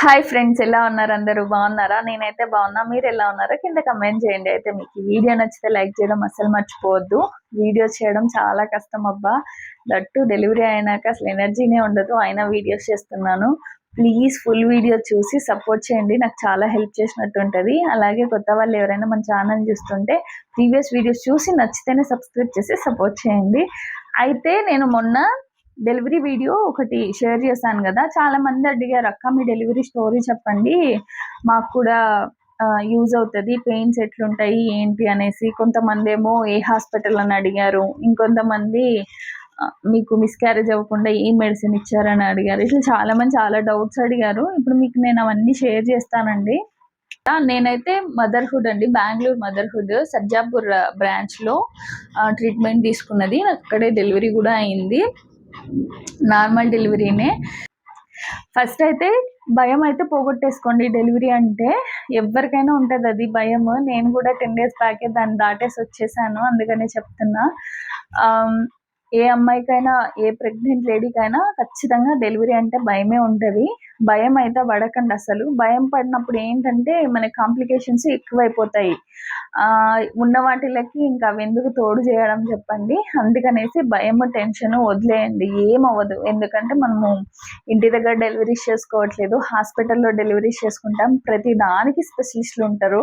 Hi friends ఎలా ఉన్నారు? అందరూ బాగున్నారా? నేనైతే బాగున్నా. మీరు ఎలా ఉన్నారో కింద కమెంట్ చేయండి. అయితే మీకు వీడియో నచ్చితే లైక్ చేయడం అస్సలు మర్చిపోవద్దు. వీడియో చేయడం చాలా కష్టం అబ్బా. దట్టు డెలివరీ అయినాక అసలు ఎనర్జీనే ఉండదు. అయినా వీడియోస్ చేస్తున్నాను. ప్లీజ్ ఫుల్ వీడియో చూసి సపోర్ట్ చేయండి. నాకు చాలా హెల్ప్ చేసినట్టు ఉంటుంది. అలాగే కొత్త వాళ్ళు ఎవరైనా మన ఛానల్ చూస్తుంటే ప్రీవియస్ వీడియోస్ చూసి నచ్చితేనే సబ్స్క్రైబ్ చేసి సపోర్ట్ చేయండి. అయితే నేను మొన్న డెలివరీ వీడియో ఒకటి షేర్ చేశాను కదా. చాలా మంది అడిగారు అక్క మీ డెలివరీ స్టోరీ చెప్పండి. మాకు కూడా యూజ్ అవుతుంది పెయిన్స్ ఎట్లుంటాయి ఏంటి? అనేసి కొంతమంది ఏమో ఏ హాస్పిటల్ అని అడిగారు. ఇంకొంతమంది మీకు మిస్క్యారేజ్ అవ్వకుండా ఏ మెడిసిన్ ఇచ్చారని అడిగారు. ఇట్లా చాలా మంది చాలా డౌట్స్ అడిగారు. ఇప్పుడు మీకు నేను అవన్నీ షేర్ చేస్తానండి. నేనైతే మదర్హుడ్ అండి. బెంగళూరు మదర్హుడ్ సజ్జాపూర్ బ్రాంచ్లో ట్రీట్మెంట్ తీసుకున్నది. నాకు అక్కడే డెలివరీ కూడా అయింది. నార్మల్ డెలివరీనే. ఫస్ట్ అయితే భయం అయితే పోగొట్టేసుకోండి. డెలివరీ అంటే ఎవరికైనా ఉంటుంది అది భయం నేను కూడా టెన్ డేస్ బ్యాకే దాన్ని దాటేసి వచ్చేసాను. అందుకనే చెప్తున్నా. ఏ అమ్మాయికైనా ఏ ప్రెగ్నెంట్ లేడీకైనా ఖచ్చితంగా డెలివరీ అంటే భయమే ఉంటుంది. భయం అయితే పడకండి అసలు. భయం పడినప్పుడు ఏంటంటే మన కాంప్లికేషన్స్ ఎక్కువైపోతాయి. ఆ, ఉన్న వాటిలకి ఇంకా అవి ఎందుకు తోడు చేయడం చెప్పండి. అందుకనేసి భయం టెన్షన్ వదిలేయండి. ఏం అవ్వదు ఎందుకంటే మనము ఇంటి దగ్గర డెలివరీస్ చేసుకోవట్లేదు. హాస్పిటల్లో డెలివరీస్ చేసుకుంటాం. ప్రతి దానికి స్పెషలిస్టులు ఉంటారు.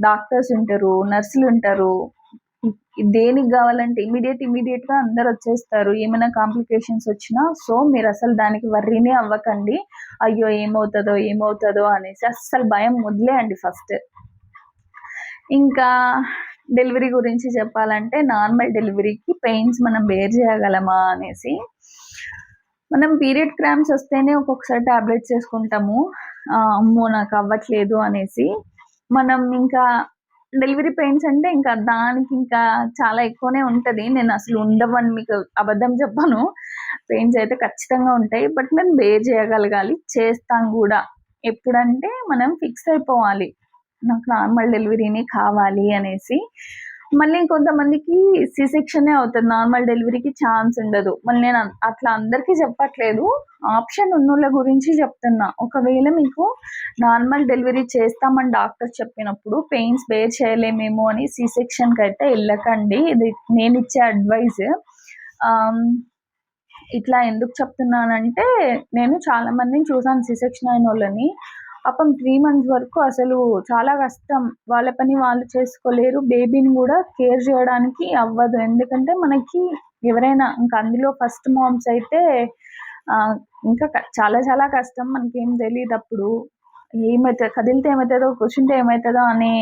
డాక్టర్స్ ఉంటారు నర్సులు ఉంటారు. దేనికి కావాలంటే ఇమీడియట్ ఇమీడియట్గా అందరు వచ్చేస్తారు. ఏమైనా కాంప్లికేషన్స్ వచ్చినా సో మీరు అసలు దానికి వర్రీనే అవ్వకండి. అయ్యో ఏమవుతుందో ఏమవుతుందో అనేసి అస్సలు భయం వదిలేయండి ఫస్ట్ ఇంకా డెలివరీ గురించి చెప్పాలంటే నార్మల్ డెలివరీకి పెయిన్స్ మనం బేర్ చేయగలమా అనేసి మనం పీరియడ్ క్రామ్స్ వస్తేనే ఒక్కొక్కసారి టాబ్లెట్స్ వేసుకుంటాము. అమ్మో నాకు అవ్వట్లేదు అనేసి మనం ఇంకా డెలివరీ పెయిన్స్ అంటే ఇంకా దానికి ఇంకా చాలా ఎక్కువనే ఉంటుంది. నేను అసలు ఉండవని మీకు అబద్ధం చెప్పను. పెయిన్స్ అయితే ఖచ్చితంగా ఉంటాయి. బట్ మేము బేర్ చేయగలగాలి. చేస్తాం కూడా. ఎప్పుడంటే మనం ఫిక్స్ అయిపోవాలి. నాకు నార్మల్ డెలివరీనే కావాలి అనేసి. మళ్ళీ ఇంకొంతమందికి సి సెక్షనే అవుతుంది నార్మల్ డెలివరీకి ఛాన్స్ ఉండదు. మళ్ళీ నేను అట్లా అందరికీ చెప్పట్లేదు. ఆప్షన్ ఉన్నోళ్ళ గురించి చెప్తున్నా. ఒకవేళ మీకు నార్మల్ డెలివరీ చేస్తామని డాక్టర్ చెప్పినప్పుడు పెయిన్స్ బేర్ చేయలేమేమో అని సి సెక్షన్కి అయితే వెళ్ళకండి. ఇది నేను ఇచ్చే అడ్వైజ్ ఇట్లా ఎందుకు చెప్తున్నానంటే నేను చాలా మందిని చూసాను సి సెక్షన్ అయిన వాళ్ళని పాపం త్రీ మంత్స్ వరకు అసలు చాలా కష్టం. వాళ్ళ పని వాళ్ళు చేసుకోలేరు. బేబీని కూడా కేర్ చేయడానికి అవ్వదు. ఎందుకంటే మనకి ఎవరైనా ఇంకా అందులో ఫస్ట్ మామ్స్ అయితే ఇంకా చాలా చాలా కష్టం. మనకేం తెలియదు అప్పుడు. ఏమైతే కదిలితే ఏమవుతుందో కూర్చుంటే ఏమవుతుందో అనే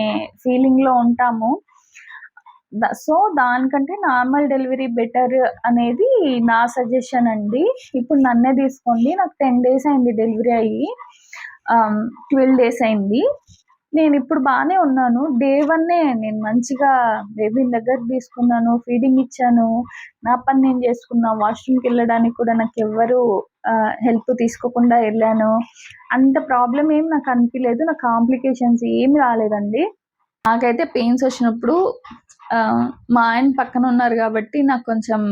ఫీలింగ్లో ఉంటాము. సో దానికంటే నార్మల్ డెలివరీ బెటర్ అనేది నా సజెషన్ అండి. ఇప్పుడు నన్నే తీసుకోండి. నాకు టెన్ డేస్ అయింది డెలివరీ అయ్యి. ట్వెల్వ్ డేస్ అయింది. నేను ఇప్పుడు బాగానే ఉన్నాను. డే వన్నే నేను మంచిగా బేబీని దగ్గర తీసుకున్నాను ఫీడింగ్ ఇచ్చాను. నా పని నేను చేసుకున్నా. వాష్రూమ్కి వెళ్ళడానికి కూడా నాకు ఎవ్వరు హెల్ప్ తీసుకోకుండా వెళ్ళాను. అంత ప్రాబ్లం ఏం నాకు అనిపించలేదు నా కాంప్లికేషన్స్ ఏమి రాలేదండి. నాకైతే పెయిన్స్ వచ్చినప్పుడు మా ఆయన పక్కన ఉన్నారు కాబట్టి నాకు కొంచెం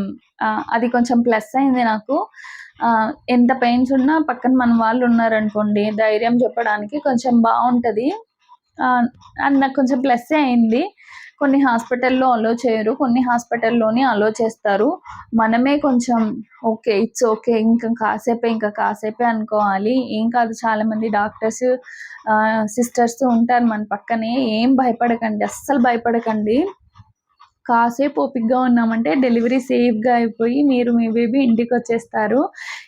అది కొంచెం ప్లస్ అయింది నాకు. ఎంత పెయిన్స్ ఉన్నా పక్కన మన వాళ్ళు ఉన్నారనుకోండి ధైర్యం చెప్పడానికి కొంచెం బాగుంటుంది. అది నాకు కొంచెం ప్లస్ అయింది. కొన్ని హాస్పిటల్లో అలో చేయరు కొన్ని హాస్పిటల్లోనే అలో చేస్తారు. మనమే కొంచెం ఓకే ఇట్స్ ఓకే ఇంకా కాసేపే ఇంకా కాసేపే అనుకోవాలి. ఏం కాదు చాలామంది డాక్టర్స్ సిస్టర్స్ ఉంటారు మన పక్కనే ఏం భయపడకండి అస్సలు భయపడకండి. కాసేపు ఓపిక్గా ఉన్నామంటే డెలివరీ సేఫ్గా అయిపోయి మీరు మీ బేబీ ఇంటికి వచ్చేస్తారు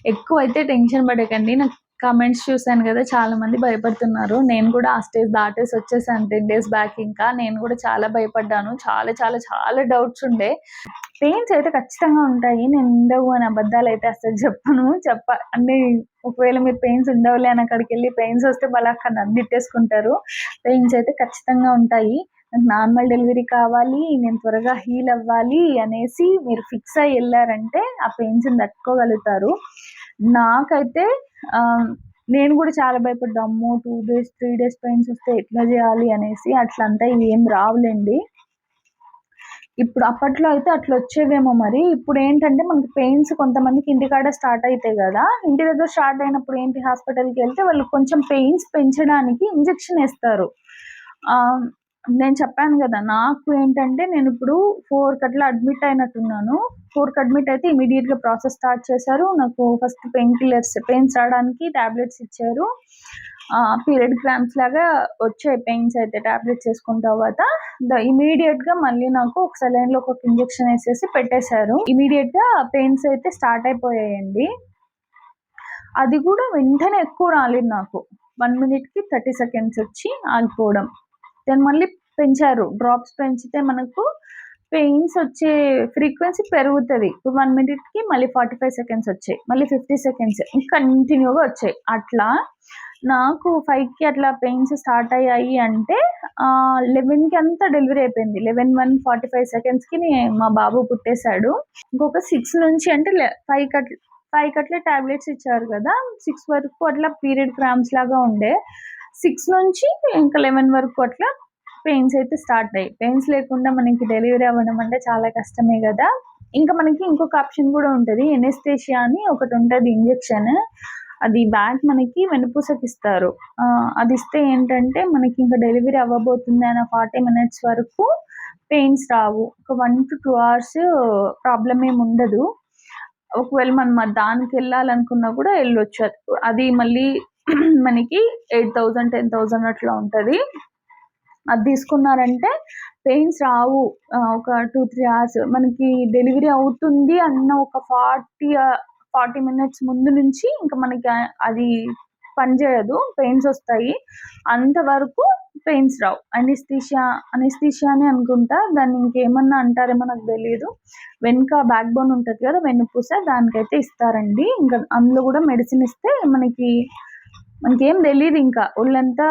ఎక్కువ అయితే టెన్షన్ పడకండి. నాకు కమెంట్స్ చూశాను కదా చాలా మంది భయపడుతున్నారు. నేను కూడా ఆ స్టేజ్ దాటేసి వచ్చేసాను టెన్ డేస్ బ్యాక్ ఇంకా. నేను కూడా చాలా భయపడ్డాను. చాలా చాలా చాలా డౌట్స్ ఉండే. పెయిన్స్ అయితే ఖచ్చితంగా ఉంటాయి. నేను ఉండవు అని అబద్ధాలు అయితే అసలు చెప్పను. చెప్ప అంటే ఒకవేళ మీరు పెయిన్స్ ఉండవులే అని అక్కడికి వెళ్ళి పెయిన్స్ వస్తే వాళ్ళు అక్కడ నన్ను పెయిన్స్ అయితే ఖచ్చితంగా ఉంటాయి. నాకు నార్మల్ డెలివరీ కావాలి నేను త్వరగా హీల్ అవ్వాలి అనేసి మీరు ఫిక్స్ అయ్యి వెళ్ళారంటే ఆ పెయిన్స్ తట్టుకోగలుగుతారు. నాకైతే నేను కూడా చాలా భయపడ్డా అమ్మో two days three days pains వస్తే ఎట్లా చేయాలి అనేసి అట్లంతా ఏం రావులేండి. ఇప్పుడు అప్పట్లో అయితే అట్లా వచ్చేవేమో మరి. ఇప్పుడు ఏంటంటే మనకి పెయిన్స్ కొంతమందికి ఇంటికాడ స్టార్ట్ అవుతాయి కదా. ఇంటి దగ్గర స్టార్ట్ అయినప్పుడు ఏంటి హాస్పిటల్కి వెళ్తే వాళ్ళు కొంచెం పెయిన్స్ పెంచడానికి ఇంజెక్షన్ వేస్తారు. నేను చెప్పాను కదా నాకు ఏంటంటే నేను ఇప్పుడు ఫోర్ కట్లా అడ్మిట్ అయినట్టున్నాను. ఫోర్ అడ్మిట్ అయితే ఇమీడియట్గా ప్రాసెస్ స్టార్ట్ చేశారు. నాకు ఫస్ట్ పెయిన్ కిల్లర్స్ పెయిన్స్ రావడానికి టాబ్లెట్స్ ఇచ్చారు. పీరియడ్ క్రామ్స్ లాగా వచ్చే పెయిన్స్ అయితే టాబ్లెట్స్ వేసుకున్న తర్వాత. ఇమీడియట్గా మళ్ళీ నాకు ఒక సెలైన్లో ఒక ఇంజెక్షన్ వేసేసి పెట్టేశారు. ఇమీడియట్గా పెయిన్స్ అయితే స్టార్ట్ అయిపోయాయండి. అది కూడా వెంటనే ఎక్కువ రాలేదు నాకు. వన్ మినిట్కి థర్టీ సెకండ్స్ వచ్చి ఆగిపోవడం. దెన్ మళ్ళీ పెంచారు. డ్రాప్స్ పెంచితే మనకు పెయిన్స్ వచ్చే ఫ్రీక్వెన్సీ పెరుగుతుంది. ఇప్పుడు వన్ మినిట్కి మళ్ళీ ఫార్టీ ఫైవ్ సెకండ్స్ వచ్చాయి. మళ్ళీ ఫిఫ్టీ సెకండ్స్ కంటిన్యూగా వచ్చాయి. అట్లా నాకు ఫైవ్కి అట్లా పెయిన్స్ స్టార్ట్ అయ్యాయి అంటే లెవెన్కి అంతా డెలివరీ అయిపోయింది. లెవెన్ వన్ ఫార్టీ ఫైవ్ సెకండ్స్కి నేను మా బాబు పుట్టేశాడు. ఇంకొక సిక్స్ నుంచి అంటే ఫైవ్ కట్ ఫైవ్ కట్ల టాబ్లెట్స్ ఇచ్చారు కదా. సిక్స్ వరకు అట్లా పీరియడ్ క్రామ్స్ లాగా ఉండే. సిక్స్ నుంచి ఇంకా లెవెన్ వరకు అట్లా పెయిన్స్ అయితే స్టార్ట్ అయ్యాయి. పెయిన్స్ లేకుండా మనకి డెలివరీ అవ్వడం అంటే చాలా కష్టమే కదా. ఇంకా మనకి ఇంకొక ఆప్షన్ కూడా ఉంటుంది. ఎనెస్థేషియా అని ఒకటి ఉంటుంది ఇంజెక్షన్. అది బ్యాక్ మనకి వెనుపూసకి ఇస్తారు. అది ఇస్తే ఏంటంటే మనకి ఇంకా డెలివరీ అవ్వబోతుంది అన్న ఫార్టీ మినిట్స్ వరకు పెయిన్స్ రావు. ఒక one to two hours problem ఏమి ఉండదు. ఒకవేళ మనం దానికి వెళ్ళాలనుకున్నా కూడా వెళ్ళొచ్చు. అది మళ్ళీ మనకి ఎయిట్ థౌజండ్ టెన్ థౌజండ్ అట్లా ఉంటుంది. అది తీసుకున్నారంటే పెయిన్స్ రావు. ఒక టూ త్రీ అవర్స్ మనకి డెలివరీ అవుతుంది అన్న ఒక ఫార్టీ ఫార్టీ మినిట్స్ ముందు నుంచి ఇంకా మనకి అది పనిచేయదు. పెయిన్స్ వస్తాయి. అంతవరకు పెయిన్స్ రావు. అనిస్థీషియా అనిస్థీషియా అని అనుకుంటా. దాన్ని ఇంకేమన్నా అంటారేమో నాకు తెలియదు వెనుక బ్యాక్ బోన్ ఉంటుంది కదా వెన్నుపూస. దానికైతే ఇస్తారండి. ఇంకా అందులో కూడా మెడిసిన్ ఇస్తే మనకి మనకేం తెలియదు ఇంకా. ఒళ్ళంతా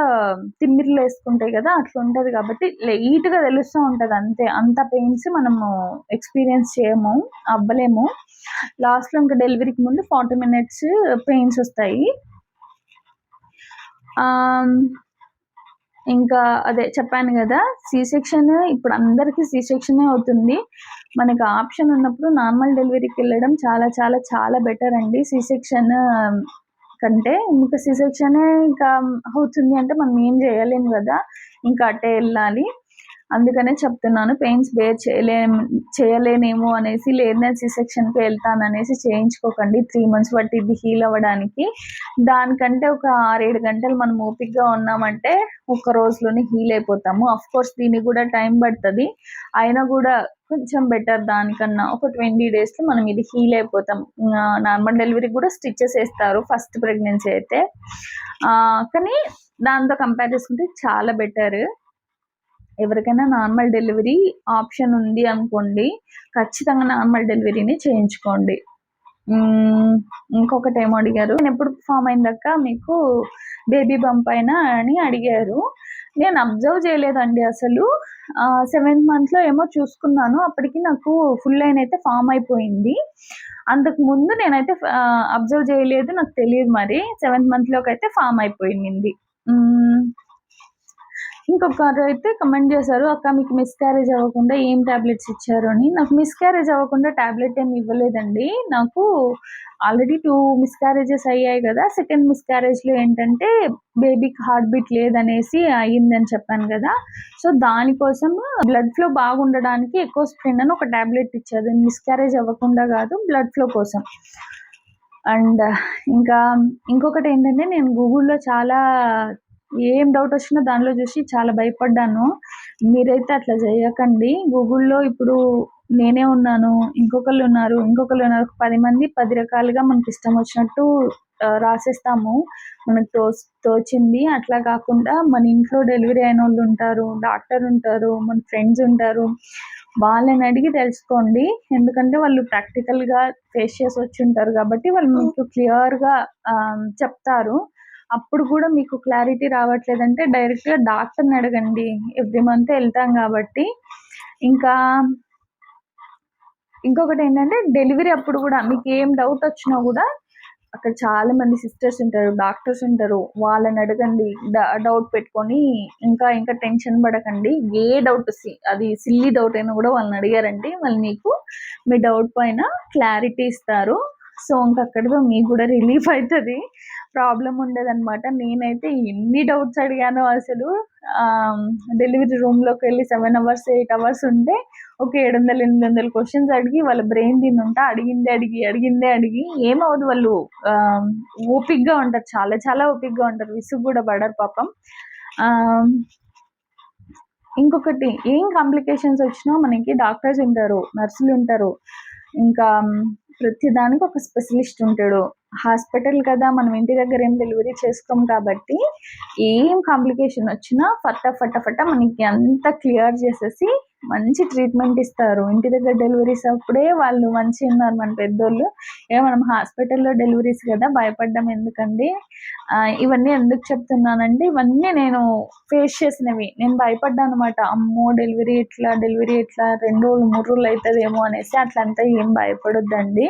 తిమ్మిర్లు వేసుకుంటాయి కదా అట్లా ఉంటుంది కాబట్టి లైట్గా తెలుస్తూ ఉంటుంది అంతే. అంత పెయిన్స్ మనము ఎక్స్పీరియన్స్ చేయము అవ్వలేము. లాస్ట్లో ఇంకా డెలివరీకి ముందు ఫార్టీ మినిట్స్ పెయిన్స్ వస్తాయి. ఇంకా అదే చెప్పాను కదా సి సెక్షన్ ఇప్పుడు అందరికి సి సెక్షనే అవుతుంది. మనకు ఆప్షన్ ఉన్నప్పుడు నార్మల్ డెలివరీకి వెళ్ళడం చాలా చాలా చాలా బెటర్ అండి. సి సెక్షన్ కంటే ఇంకా సి సెక్షనే ఇంకా అవుతుంది అంటే మనం ఏం చేయలేము కదా. ఇంకా అట్టే వెళ్ళాలి. అందుకనే చెప్తున్నాను పెయిన్స్ బేర్ చేయలే చేయలేనేమో అనేసి లేదా సి సెక్షన్కి వెళ్తాను అనేసి చేయించుకోకండి. త్రీ మంత్స్ పట్టిద్ది హీల్ అవ్వడానికి. దానికంటే ఒక ఆరేడు గంటలు మనం ఓపిక్గా ఉన్నామంటే ఒక రోజులోనే హీల్ అయిపోతాము. అఫ్ కోర్స్ దీనికి కూడా టైం పడుతుంది. అయినా కూడా కొంచెం బెటర్ దానికన్నా ఒక ట్వంటీ డేస్లో మనం ఇది హీల్ అయిపోతాం. నార్మల్ డెలివరీ కూడా స్టిచెస్ వేస్తారు ఫస్ట్ ప్రెగ్నెన్సీ అయితే. కానీ దాంతో కంపేర్ చేసుకుంటే చాలా బెటర్ ఎవరికైనా నార్మల్ డెలివరీ ఆప్షన్ ఉంది అనుకోండి ఖచ్చితంగా నార్మల్ డెలివరీని చేయించుకోండి. ఇంకొకటి ఏమో అడిగారు. నేను ఎప్పుడు ఫామ్ అయిందాక మీకు బేబీ బంప్ అయినా అని అడిగారు. నేను అబ్జర్వ్ చేయలేదండి అసలు. సెవెంత్ మంత్లో ఏమో చూసుకున్నాను. అప్పటికి నాకు ఫుల్ లైన్ అయితే ఫామ్ అయిపోయింది. అంతకు ముందు నేనైతే అబ్జర్వ్ చేయలేదు. నాకు తెలియదు మరి. సెవెంత్ మంత్లోకి అయితే ఫామ్ అయిపోయింది. ఇంకొకరు అయితే కమెంట్ చేశారు అక్క మీకు మిస్క్యారేజ్ అవ్వకుండా ఏం టాబ్లెట్స్ ఇచ్చారు? అని. నాకు మిస్క్యారేజ్ అవ్వకుండా టాబ్లెట్ ఏమి ఇవ్వలేదండి. నాకు ఆల్రెడీ టూ మిస్క్యారేజెస్ అయ్యాయి కదా. సెకండ్ మిస్క్యారేజ్లో ఏంటంటే బేబీకి హార్ట్ బీట్ లేదనేసి అయ్యిందని చెప్పాను కదా. సో దానికోసం బ్లడ్ ఫ్లో బాగుండడానికి ఎక్కువ స్ప్రిన్ అని ఒక టాబ్లెట్ ఇచ్చారు. మిస్క్యారేజ్ అవ్వకుండా కాదు బ్లడ్ ఫ్లో కోసం. అండ్ ఇంకా ఇంకొకటి ఏంటంటే నేను గూగుల్లో చాలా ఏం డౌట్ వచ్చినా దానిలో చూసి చాలా భయపడ్డాను. మీరైతే అట్లా చేయకండి. గూగుల్లో ఇప్పుడు నేనే ఉన్నాను ఇంకొకళ్ళు ఉన్నారు ఇంకొకళ్ళు ఉన్నారు. పది మంది పది రకాలుగా మనకి ఇష్టం వచ్చినట్టు రాసేస్తాము. మనకు తో తోచింది. అట్లా కాకుండా మన ఇంట్లో డెలివరీ అయిన వాళ్ళు ఉంటారు డాక్టర్ ఉంటారు మన ఫ్రెండ్స్ ఉంటారు. వాళ్ళని అడిగి తెలుసుకోండి. ఎందుకంటే వాళ్ళు ప్రాక్టికల్గా ఫేస్ చేసి వచ్చి ఉంటారు కాబట్టి వాళ్ళు మీకు క్లియర్గా ఆ, చెప్తారు. అప్పుడు కూడా మీకు క్లారిటీ రావట్లేదంటే డైరెక్ట్గా డాక్టర్ని అడగండి. ఎవ్రీ మంత్ వెళ్తాం కాబట్టి. ఇంకా ఇంకొకటి ఏంటంటే డెలివరీ అప్పుడు కూడా మీకు ఏం డౌట్ వచ్చినా కూడా అక్కడ చాలా మంది సిస్టర్స్ ఉంటారు డాక్టర్స్ ఉంటారు. వాళ్ళని అడగండి డౌట్ పెట్టుకొని ఇంకా ఇంకా టెన్షన్ పడకండి. ఏ డౌట్ అది సిల్లీ డౌట్ అయినా కూడా వాళ్ళని అడిగారంటే వాళ్ళు మీకు మీ డౌట్ పైన క్లారిటీ ఇస్తారు. సో ఇంక అక్కడితో మీకు కూడా రిలీఫ్ అవుతుంది. ప్రాబ్లం ఉండేదనమాట నేనైతే ఎన్ని డౌట్స్ అడిగానో అసలు డెలివరీ రూమ్లోకి వెళ్ళి సెవెన్ అవర్స్ ఎయిట్ అవర్స్ ఉంటే ఒక ఏడు వందలు ఎనిమిది వందల క్వశ్చన్స్ అడిగి వాళ్ళ బ్రెయిన్ తినుంటా ఉంటా అడిగిందే అడిగి అడిగిందే అడిగి ఏమవుదు వాళ్ళు ఓపిక్గా ఉంటారు చాలా చాలా ఓపిక్గా ఉంటారు విసుగు కూడా పడరు పాపం. ఇంకొకటి ఏం కాంప్లికేషన్స్ వచ్చినా మనకి డాక్టర్స్ ఉంటారు నర్సులు ఉంటారు ఇంకా ప్రతిదానికి ప్రతి దానికి ఒక స్పెషలిస్ట్ ఉంటాడు. హాస్పిటల్ కదా మనం ఇంటి దగ్గర ఏం డెలివరీ చేసుకోం కాబట్టి ఏం కాంప్లికేషన్ వచ్చినా ఫట్ట ఫట్ట ఫట్ట మనకి అంతా క్లియర్ చేసేసి మంచి ట్రీట్మెంట్ ఇస్తారు. ఇంటి దగ్గర డెలివరీస్ అప్పుడే వాళ్ళు మంచిగా ఉన్నారు మన పెద్దోళ్ళు. ఏ మనం హాస్పిటల్లో డెలివరీస్ కదా భయపడ్డం ఎందుకండి? ఇవన్నీ ఎందుకు చెప్తున్నానండి ఇవన్నీ నేను ఫేస్ చేసినవి. నేను భయపడ్డాను అనమాట అమ్మో డెలివరీ ఎట్లా డెలివరీ ఎట్లా రెండు రోజులు మూడు రోజులు అవుతుందేమో అనేసి అట్లంతా ఏం భయపడొద్దండి.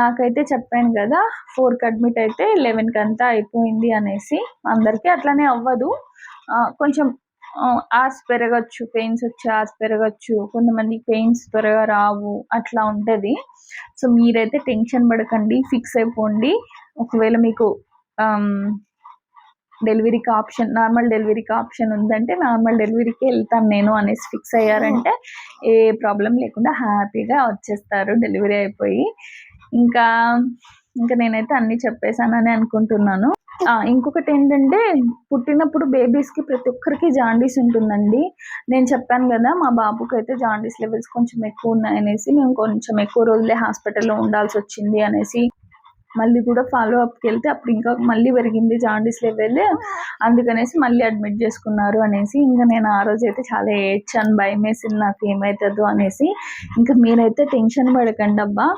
నాకైతే చెప్పాను కదా ఫోర్కి అడ్మిట్ అయితే లెవెన్కి అంతా అయిపోయింది అనేసి. అందరికీ అట్లానే అవ్వదు. కొంచెం ఆర్స్ పెరగచ్చు పెయిన్స్ వచ్చి ఆర్స్ పెరగచ్చు కొంతమంది పెయిన్స్ త్వరగా రావు అట్లా ఉంటుంది. సో మీరైతే టెన్షన్ పడకండి ఫిక్స్ అయిపోండి. ఒకవేళ మీకు డెలివరీకి ఆప్షన్ నార్మల్ డెలివరీకి ఆప్షన్ ఉందంటే నార్మల్ డెలివరీకి వెళ్తాను నేను అనేసి ఫిక్స్ అయ్యారంటే ఏ ప్రాబ్లం లేకుండా హ్యాపీగా వచ్చేస్తారు డెలివరీ అయిపోయి. ఇంకా ఇంకా నేనైతే అన్ని చెప్పేశానని అనుకుంటున్నాను. ఇంకొకటి ఏంటంటే పుట్టినప్పుడు బేబీస్కి ప్రతి ఒక్కరికి జాండీస్ ఉంటుందండి. నేను చెప్పాను కదా మా బాబుకి అయితే జాండీస్ లెవెల్స్ కొంచెం ఎక్కువ ఉన్నాయనేసి మేము కొంచెం ఎక్కువ రోజులే హాస్పిటల్లో ఉండాల్సి వచ్చింది అనేసి మళ్ళీ కూడా ఫాలో అప్కి వెళ్తే అప్పుడు ఇంకా మళ్ళీ పెరిగింది జాండీస్ లెవెల్ అందుకనేసి మళ్ళీ అడ్మిట్ చేసుకున్నారు అనేసి ఇంకా నేను ఆ రోజు అయితే చాలా ఏడ్చాను భయం వేసింది నాకు ఏమవుతుందో అనేసి. ఇంకా మీరైతే టెన్షన్ పడకండి అబ్బా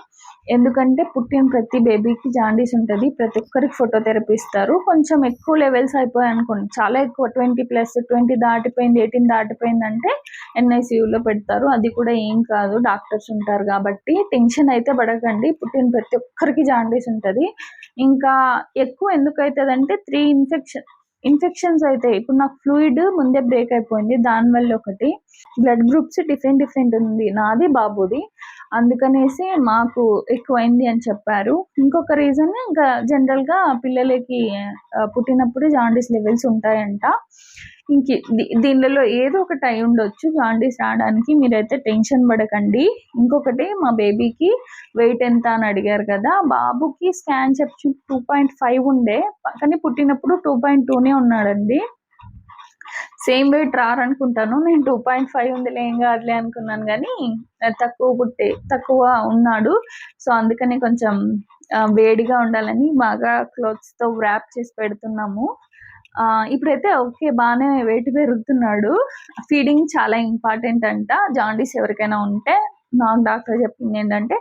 ఎందుకంటే పుట్టిన ప్రతి బేబీకి జాండీస్ ఉంటుంది. ప్రతి ఒక్కరికి ఫోటోథెరపీ ఇస్తారు. కొంచెం ఎక్కువ లెవెల్స్ అయిపోయాయి అనుకోండి. చాలా ఎక్కువ ట్వంటీ ప్లస్ ట్వంటీ దాటిపోయింది ఎయిటీన్ దాటిపోయిందంటే ఎన్ఐసీయూలో పెడతారు. అది కూడా ఏం కాదు. డాక్టర్స్ ఉంటారు కాబట్టి టెన్షన్ అయితే పడకండి. పుట్టిన ప్రతి ఒక్కరికి జాండీస్ ఉంటుంది. ఇంకా ఎక్కువ ఎందుకు అవుతుందంటే త్రీ ఇన్ఫెక్షన్ ఇన్ఫెక్షన్స్ అయితే ఇప్పుడు నాకు ఫ్లూయిడ్ ముందే బ్రేక్ అయిపోయింది. దానివల్ల ఒకటి బ్లడ్ గ్రూప్స్ డిఫరెంట్ డిఫరెంట్ ఉంది. నాది బాబుది. అందుకనేసి మాకు ఎక్కువైంది అని చెప్పారు. ఇంకొక రీజన్ ఇంకా జనరల్గా పిల్లలకి పుట్టినప్పుడు జాండీస్ లెవెల్స్ ఉంటాయంట. ఇంక దీనిలో ఏదో ఒకటి అయి ఉండొచ్చు జాండీస్ రావడానికి మీరైతే టెన్షన్ పడకండి. ఇంకొకటి మా బేబీకి వెయిట్ ఎంత అని అడిగారు కదా బాబుకి స్కాన్ చెప్పి టూ పాయింట్ ఫైవ్ ఉండే కానీ పుట్టినప్పుడు టూ పాయింట్ టూనే ఉన్నాడండి. సేమ్ వెయిట్ రారనుకుంటాను నేను టూ పాయింట్ ఫైవ్ ఉందిలే ఏం కాదులే అనుకున్నాను కానీ తక్కువ పుట్టే తక్కువ ఉన్నాడు. సో అందుకని కొంచెం వేడిగా ఉండాలని బాగా క్లోత్స్తో వ్రాప్ చేసి పెడుతున్నాము. ఇప్పుడైతే ఓకే బాగానే వెయిట్ పెరుగుతున్నాడు ఫీడింగ్ చాలా ఇంపార్టెంట్ అంట. జాండీస్ ఎవరికైనా ఉంటే నాకు డాక్టర్ చెప్పింది ఏంటంటే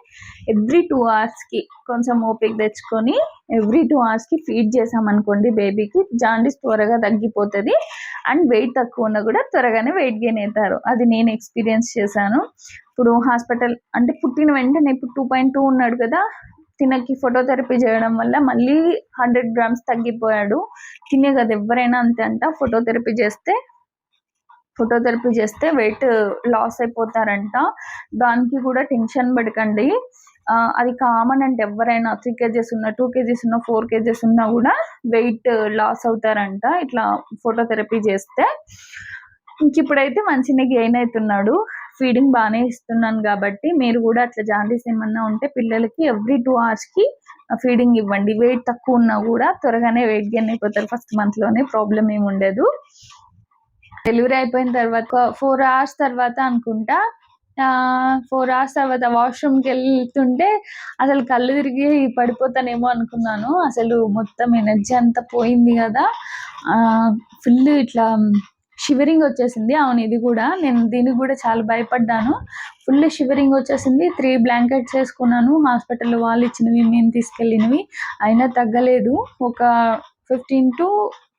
ఎవ్రీ టూ అవర్స్కి కొంచెం ఓపిక తెచ్చుకొని ఎవ్రీ టూ అవర్స్కి ఫీడ్ చేసామనుకోండి బేబీకి జాండీస్ త్వరగా తగ్గిపోతుంది. అండ్ వెయిట్ తక్కువ ఉన్నా కూడా త్వరగానే వెయిట్ గెయిన్ అవుతారు. అది నేను ఎక్స్పీరియన్స్ చేశాను. ఇప్పుడు హాస్పిటల్ అంటే పుట్టిన వెంటనే ఇప్పుడు టూ పాయింట్ టూ ఉన్నాడు కదా తినకి ఫోటోథెరపీ చేయడం వల్ల మళ్ళీ హండ్రెడ్ గ్రామ్స్ తగ్గిపోయాడు. తినే కదా ఎవరైనా అంతే అంట ఫోటోథెరపీ చేస్తే ఫోటోథెరపీ చేస్తే వెయిట్ లాస్ అయిపోతారంట. దానికి కూడా టెన్షన్ పడకండి. అది కామన్ అంటే ఎవరైనా త్రీ కేజెస్ ఉన్న టూ కేజెస్ ఉన్న ఫోర్ కేజెస్ ఉన్నా కూడా వెయిట్ లాస్ అవుతారంట ఇట్లా ఫోటోథెరపీ చేస్తే. ఇంక ఇప్పుడైతే మంచిగా గెయిన్ అవుతున్నాడు. ఫీడింగ్ బాగానే ఇస్తున్నాను కాబట్టి మీరు కూడా అట్లా జాండీస్ ఏమన్నా ఉంటే పిల్లలకి ఎవ్రీ టూ అవర్స్కి ఫీడింగ్ ఇవ్వండి. వెయిట్ తక్కువ ఉన్నా కూడా త్వరగానే వెయిట్ గెయిన్ అయిపోతారు ఫస్ట్ మంత్లోనే ప్రాబ్లం ఏమి ఉండదు. డెలివరీ అయిపోయిన తర్వాత ఫోర్ అవర్స్ తర్వాత అనుకుంటా ఫోర్ అవర్స్ తర్వాత వాష్రూమ్కి వెళ్తుంటే అసలు కళ్ళు తిరిగి పడిపోతానేమో అనుకున్నాను. అసలు మొత్తం ఎనర్జీ అంతా పోయింది కదా. ఫుల్ ఇట్లా షివరింగ్ వచ్చేసింది. అవును ఇది కూడా. నేను దీనికి కూడా చాలా భయపడ్డాను. ఫుల్ షివరింగ్ వచ్చేసింది. త్రీ బ్లాంకెట్స్ వేసుకున్నాను. హాస్పిటల్లో వాళ్ళు ఇచ్చినవి మేము తీసుకెళ్ళినవి. అయినా తగ్గలేదు. ఒక ఫిఫ్టీన్ టు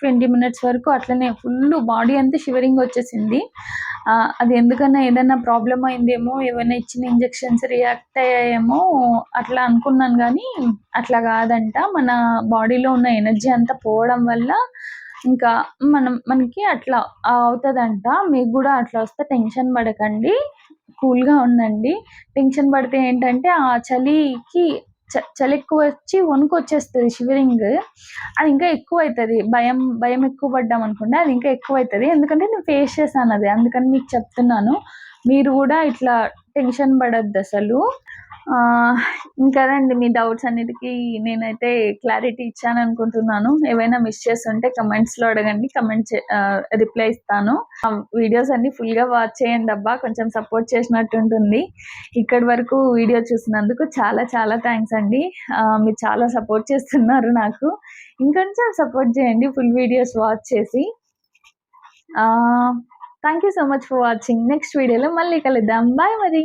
ట్వంటీ మినిట్స్ వరకు అట్లనే ఫుల్ బాడీ అంతా షివరింగ్ వచ్చేసింది. అది ఎందుకన్నా ఏదైనా ప్రాబ్లం అయిందేమో ఏమైనా ఇచ్చిన ఇంజెక్షన్స్ రియాక్ట్ అయ్యాయేమో అట్లా అనుకున్నాను కానీ అట్లా కాదంట. మన బాడీలో ఉన్న ఎనర్జీ అంతా పోవడం వల్ల ఇంకా మనం మనకి అట్లా అవుతుందంట. మీకు కూడా అట్లా వస్తే టెన్షన్ పడకండి. కూల్గా ఉండండి. టెన్షన్ పడితే ఏంటంటే ఆ చలికి చ- చలి ఎక్కువ వచ్చి వణుకు వచ్చేస్తుంది షివరింగ్. అది ఇంకా ఎక్కువ అవుతుంది భయం భయం ఎక్కువ పడ్డాం అనుకుంటే అది ఇంకా ఎక్కువ అవుతుంది ఎందుకంటే నేను ఫేస్ చేశాను అది అందుకని మీకు చెప్తున్నాను. మీరు కూడా ఇట్లా టెన్షన్ పడద్దు అసలు ఆ, ఇంకా మీ డౌట్స్ అన్నిటికీ నేనైతే క్లారిటీ ఇచ్చాను అనుకుంటున్నాను. ఏవైనా మిస్ చేస్తుంటే కమెంట్స్లో అడగండి కమెంట్ రిప్లై ఇస్తాను. వీడియోస్ అన్ని ఫుల్గా వాచ్ చేయండి అబ్బా కొంచెం సపోర్ట్ చేసినట్టు ఉంటుంది. ఇక్కడి వరకు వీడియో చూసినందుకు చాలా చాలా థ్యాంక్స్ అండి. మీరు చాలా సపోర్ట్ చేస్తున్నారు నాకు. ఇంకొంచెం సపోర్ట్ చేయండి ఫుల్ వీడియోస్ వాచ్ చేసి. Thank you so much for watching next వీడియోలో మళ్ళీ కలుద్దాం. బాయ్ మరి.